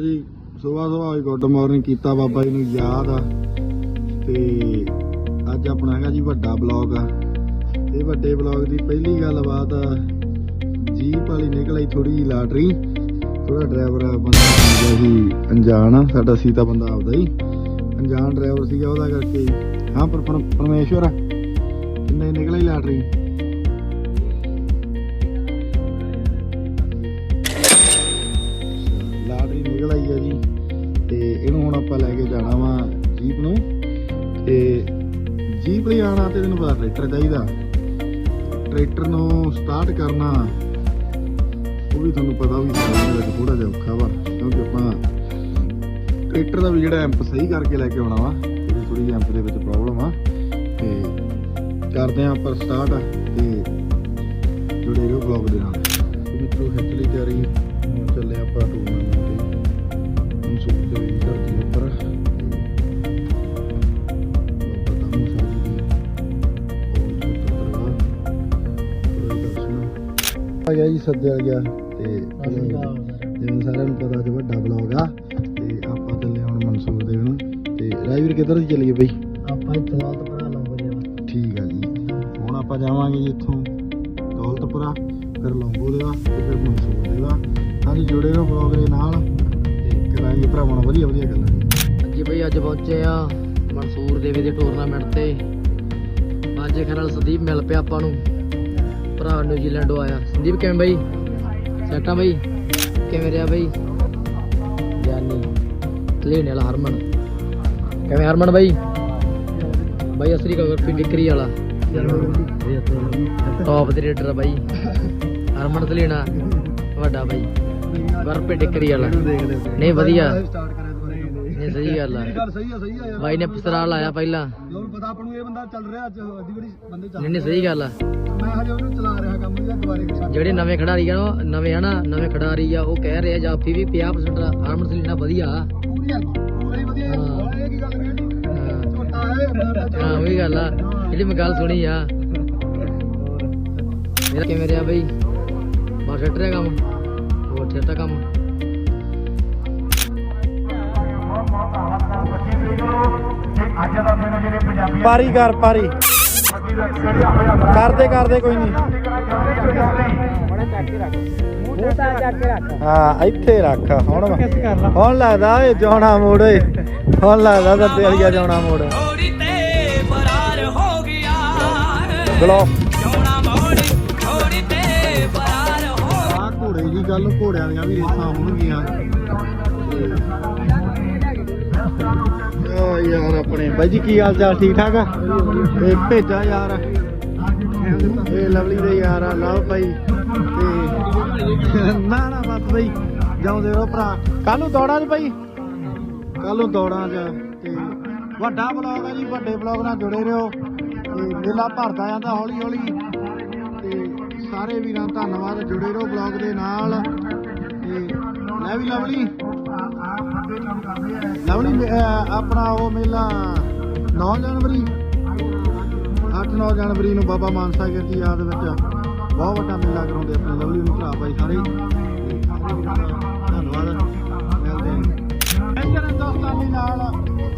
ਲਓ ਜੀ ਸਵੇਰ ਸਵੇਰ ਗੁੱਡ ਮਾਰਨਿੰਗ ਕੀਤਾ ਬਾਬਾ ਜੀ ਨੂੰ, ਯਾਦ ਆ। ਤੇ ਅੱਜ ਆਪਣਾ ਹੈਗਾ ਜੀ ਵੱਡਾ ਬਲੌਗ ਆ। ਤੇ ਵੱਡੇ ਬਲੌਗ ਦੀ ਪਹਿਲੀ ਗੱਲਬਾਤ ਆ, ਜੀਪ ਵਾਲੀ ਨਿਕਲ ਆਈ ਥੋੜੀ ਜਿਹੀ ਲਾਟਰੀ। ਥੋੜਾ ਡਰਾਈਵਰ ਬੰਦਾ ਸੀਗਾ ਸੀ ਅਣਜਾਣ ਆ, ਸਾਡਾ ਸੀਤਾ ਬੰਦਾ ਆਪਦਾ ਹੀ। ਅਣਜਾਣ ਡਰਾਈਵਰ ਸੀਗਾ ਉਹਦਾ ਕਰਕੇ। ਹਾਂ, ਪਰ ਪਰ- ਪਰਮੇਸ਼ਵਰ ਕਿੰਨੇ ਨਿਕਲ ਆਈ ਲਾਟਰੀ। ਆਪਾਂ ਲੈ ਕੇ ਜਾਣਾ ਵਾ ਜੀਪ ਨੂੰ। ਤੇ ਜੀਪ ਲਈ ਆਣਾ ਤੇ ਤੈਨੂੰ ਪਤਾ ਟਰੈਕਟਰ ਚਾਹੀਦਾ। ਟਰੈਕਟਰ ਨੂੰ ਸਟਾਰਟ ਕਰਨਾ, ਉਹ ਵੀ ਤੁਹਾਨੂੰ ਪਤਾ ਵੀ ਚਲਾਉਣ ਥੋੜਾ ਜਿਹਾ ਔਖਾ ਵਾ, ਕਿਉਂਕਿ ਆਪਾਂ ਟਰੈਕਟਰ ਦਾ ਵੀ ਜਿਹੜਾ ਐਂਪ ਸਹੀ ਕਰਕੇ ਲੈ ਕੇ ਆਉਣਾ ਵਾ ਜਿਹੜੀ ਥੋੜੀ ਜਿਹੀ ਐਂਪ ਦੇ ਵਿੱਚ ਪ੍ਰੋਬਲਮ ਆ। ਤੇ ਕਰਦੇ ਆਂ ਆਪਾਂ ਸਟਾਰਟ ਤੇ ਜੁੜੇ ਰਹੋ ਬਲੌਗ ਦੇ ਨਾਲ। ਮਿੱਤਰੋ ਖਿੱਚ ਲਈ ਤਿਆਰੀ ਚੱਲੇ ਆਪਾਂ ਟੂਰਨਾਮੈਂਟ ਆ ਗਿਆ ਜੀ ਸੱਦਿਆ ਗਿਆ। ਤੇ ਜਿਵੇਂ ਸਾਰਿਆਂ ਨੂੰ ਪਤਾ ਅੱਜ ਵੱਡਾ ਬਲੌਗ ਆ ਤੇ ਆਪਾਂ ਚੱਲੇ ਹੁਣ ਮਨਸੂਰ ਦੇ ਨੂੰ। ਤੇ ਰਾਜਵੀਰ ਕਿੱਧਰ ਦੀ ਚੱਲੀਏ ਬਈ? ਆਪਾਂ ਇੱਥੇ ਦੌਲਤ ਬਣਾ ਲਵਾਂਗੇ ਜੀ ਠੀਕ ਆ ਜੀ। ਹੁਣ ਆਪਾਂ ਜਾਵਾਂਗੇ ਜੀ ਇੱਥੋਂ ਦੌਲਤਪੁਰਾ ਫਿਰ ਲੰਬੂ ਦੇਵਾ ਤੇ ਫਿਰ ਮਨਸੂਰ ਦੇਵਾ ਹਾਂਜੀ ਜੁੜੇ ਰਹੋ ਬਲੌਗ ਦੇ ਨਾਲ ਤੇ ਕਰਾਂਗੇ ਭਰਾਵਾਂ ਨਾਲ ਵਧੀਆ ਵਧੀਆ ਗੱਲਾਂ। ਜੀ ਹਾਂਜੀ ਬਈ ਅੱਜ ਪਹੁੰਚੇ ਆ ਮਨਸੂਰ ਦੇਵੀ ਦੇ ਟੂਰਨਾਮੈਂਟ ਤੇ। ਅੱਜ ਖਰਲ ਸੰਦੀਪ ਮਿਲ ਪਿਆ ਆਪਾਂ ਨੂੰ। ਭਰਾ ਨਿਊਜ਼ੀਲੈਂਡੋਂ ਆਇਆ। ਸੰਦੀਪ, ਕਿਵੇਂ ਬਈ? ਸੈਟਾ ਬਈ? ਕਿਵੇਂ ਰਿਹਾ ਬਈ? ਜਾਨੀ ਕਲੀਨ ਵਾਲਾ ਹਰਮਨ। ਕਿਵੇਂ ਹਰਮਨ ਬਾਈ? ਬਾਈ ਅਸਰੀ ਕਾ ਡਿਕਰੀ ਵਾਲਾ। ਟੌਪ ਦੇ ਰੇਡਰ ਬਾਈ। ਹਰਮਨ ਤਲੀਣਾ ਵੱਡਾ ਬਾਈ। ਵਰਪੇ ਡਿਕਰੀ ਵਾਲਾ। ਨਹੀਂ, ਵਧੀਆ ਸਟਾਰਟ ਕਰਿਆ ਦੁਬਾਰੇ ਨਹੀਂ ਸਹੀ ਗੱਲ ਆ। ਗੱਲ ਸਹੀ ਆ ਸਹੀ ਆ ਯਾਰ। ਬਾਈ ਨੇ ਪਸਰਾ ਲਾਇਆ ਪਹਿਲਾਂ। ਜੋ ਪਤਾ ਆਪਾਂ ਨੂੰ ਇਹ ਬੰਦਾ ਚੱਲ ਰਿਹਾ ਅੱਜ ਅੱਧੀ ਬੜੀ ਬੰਦੇ ਚੱਲ ਨਹੀਂ ਨਹੀਂ ਸਹੀ ਗੱਲ ਆ। ਮੈਂ ਹਜੇ ਉਹਨੂੰ ਚਲਾ ਰਿਹਾ ਕੰਮ ਜੀ ਦੁਬਾਰੇ ਜਿਹੜੇ ਨਵੇਂ ਖਿਡਾਰੀ ਆ ਨਾ, ਨਵੇਂ ਹਨਾ ਨਵੇਂ ਖਿਡਾਰੀ ਆ ਉਹ ਕਹਿ ਰਹੇ ਆ ਜਾਫੀ ਵੀ 50% ਹਰਮਨ ਤਲੀਣਾ ਵਧੀਆ। ਆ ਪੂਰੀ ਆ ਪੂਰੀ ਵਧੀਆ ਹਾਂ। ਇਹ ਕੀ ਗੱਲ ਹਾਂ? ਛੋਟਾ ਹੈ ਹਾਂ ਉਹੀ ਗੱਲ ਆ। ਜਿਹੜੀ ਮੈਂ ਗੱਲ ਸੁਣੀ ਆ। ਮੇਰਾ ਕਿਵੇਂ ਰਿਹਾ ਬਈ? ਬਸ ਛੱਟ ਰਿਹਾ ਕੰਮ? ਹੋਰ ਛੱਟਾ ਕੰਮ? ਪਾਰੀ ਕਰ, ਪਾਰੀ। ਕਰਦੇ ਕਰਦੇ ਕੋਈ ਨਹੀਂ। ਹਾਂ, ਇੱਥੇ ਰੱਖ, ਹੁਣ ਹੁਣ ਲੱਗਦਾ ਓਏ ਜਾਣਾ ਮੋੜ ਓਏ। ਹੁਣ ਲੱਗਦਾ ਦੱਦੇ ਵਾਲੀਆ ਜੋਣਾ ਮੋੜ। ਥੋੜੀ ਘੋੜੇ ਦੀ ਗੱਲ ਘੋੜਿਆਂ ਦੀਆਂ ਵੀ ਰੇਸਾਂ ਹੋਣਗੀਆਂ। ਓ ਯਾਰ ਆਪਣੇ, ਬਾਈ ਜੀ ਕੀ ਹਾਲ ਚਾਲ, ਠੀਕ ਠਾਕ ਆ? ਇਹ ਭੇਜਾ ਯਾਰ। ਇਹ ਲਵਲੀ ਦੇ ਯਾਰ ਆ ਲਵ ਭਾਈ। ਤੇ ਨਾ ਨਾ, ਬਸ ਬਈ, ਜਾਉਂਦੇ ਰਹੋ ਭਰਾ। ਕੱਲ ਨੂੰ ਦੌੜਾਂ 'ਚ ਭਾਈ ਕੱਲ ਨੂੰ ਦੌੜਾਂ 'ਚ। ਤੇ ਵੱਡਾ ਬਲੌਗ ਆ ਜੀ, ਵੱਡੇ ਬਲੌਗ ਨਾਲ ਜੁੜੇ ਰਹੋ। ਤੇ ਮੇਲਾ ਭਰਦਾ ਜਾਂਦਾ ਹੌਲੀ ਹੌਲੀ ਤੇ ਸਾਰੇ ਵੀਰਾਂ ਧੰਨਵਾਦ, ਜੁੜੇ ਰਹੋ ਬਲੌਗ ਦੇ ਨਾਲ। ਤੇ ਲੈ ਵੀ ਲਵਲੀ। ਲਵਲੀ ਅਹ, ਆਪਣਾ ਉਹ ਮੇਲਾ 9 ਜਨਵਰੀ 8-9 ਜਨਵਰੀ ਨੂੰ ਬਾਬਾ ਮਾਨਸਾ ਗਿਰ ਦੀ ਯਾਦ ਵਿੱਚ ਬਹੁਤ ਵੱਡਾ ਮੇਲਾ ਕਰਾਉਂਦੇ ਆਪਣੇ ਲਵਲੀ ਨੂੰ ਭਰਾ ਭਾਈ ਸਾਰੇ। ਤੇ ਸਾਰੇ ਵੀਰਾਂ ਦਾ ਧੰਨਵਾਦ, ਮਿਲਦੇ ਹਾਂ। ਐਂਜਰ ਦੋਸਤਾਨੀ ਨਾਲ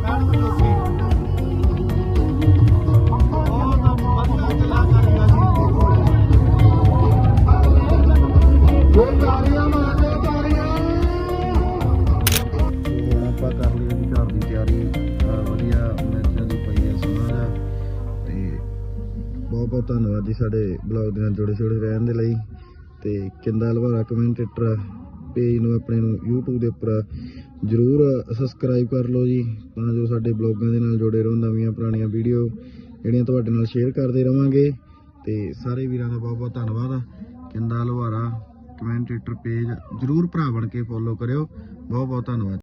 ਮੈਡਮ ਜੋਗੀ ਬਹੁਤ ਬਹੁਤ ਧੰਨਵਾਦ ਜੀ ਸਾਡੇ ਬਲੌਗ ਦੇ ਨਾਲ ਜੁੜੇ ਜੁੜੇ ਰਹਿਣ ਦੇ ਲਈ। ਤੇ ਕਿੰਦਾ ਲਵਾਰਾ ਕਮੈਂਟੇਟਰ ਪੇਜ ਨੂੰ ਆਪਣੇ ਨੂੰ YouTube ਦੇ ਉੱਪਰ ਜਰੂਰ ਸਬਸਕ੍ਰਾਈਬ ਕਰ ਲਓ ਜੀ, ਤਾਂ ਜੋ ਸਾਡੇ ਬਲੌਗਾਂ ਦੇ ਨਾਲ ਜੁੜੇ ਰਹੋ, ਨਵੀਆਂ ਪੁਰਾਣੀਆਂ ਵੀਡੀਓ ਜਿਹੜੀਆਂ ਤੁਹਾਡੇ ਨਾਲ ਸ਼ੇਅਰ ਕਰਦੇ ਰਵਾਂਗੇ। ਤੇ ਸਾਰੇ ਵੀਰਾਂ ਦਾ ਬਹੁਤ ਬਹੁਤ ਧੰਨਵਾਦ ਕਿੰਦਾ ਲਵਾਰਾ ਕਮੈਂਟੇਟਰ ਪੇਜ ਜਰੂਰ ਭਰਾ ਬਣ ਕੇ ਫੋਲੋ ਕਰਿਓ। ਬਹੁਤ ਬਹੁਤ ਧੰਨਵਾਦ।